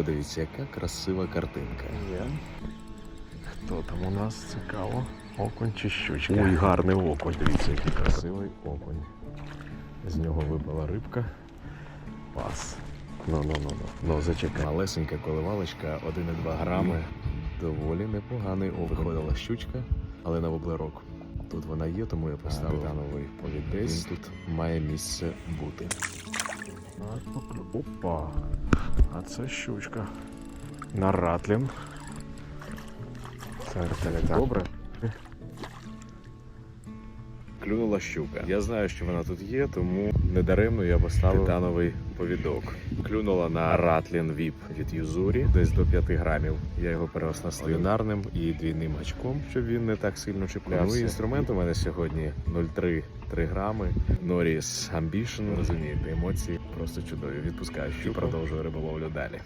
Подивіться, яка красива картинка. Є. Хто там у нас цікаво? Окунь чи щучка? Ой, гарний окунь. Дивіться, який красивий окунь. З нього випала рибка. Пас. Ну, ну, ну, ну. Ну, зачекай. Малесенька коливалочка 1,2 грами. Доволі непоганий окунь. Виходила щучка, але на воблерок. Тут вона є, тому я поставив тановий повідець. Він тут має місце бути. Опа. А це щучка. На ратлін. Це так. Добре. Клюнула щука. Я знаю, що вона тут є, тому недаремно я поставив титановий повідок. Клюнула на Ратлін Віп від Юзурі, десь до 5 грамів. Я його переоснастив одинарним і двійним гачком, щоб він не так сильно чіплявся. Ну і інструмент у мене сьогодні 0,3 3 грами. Norris Ambition. Розумієте, емоції просто чудові. Відпускаю щуку, продовжую риболовлю далі.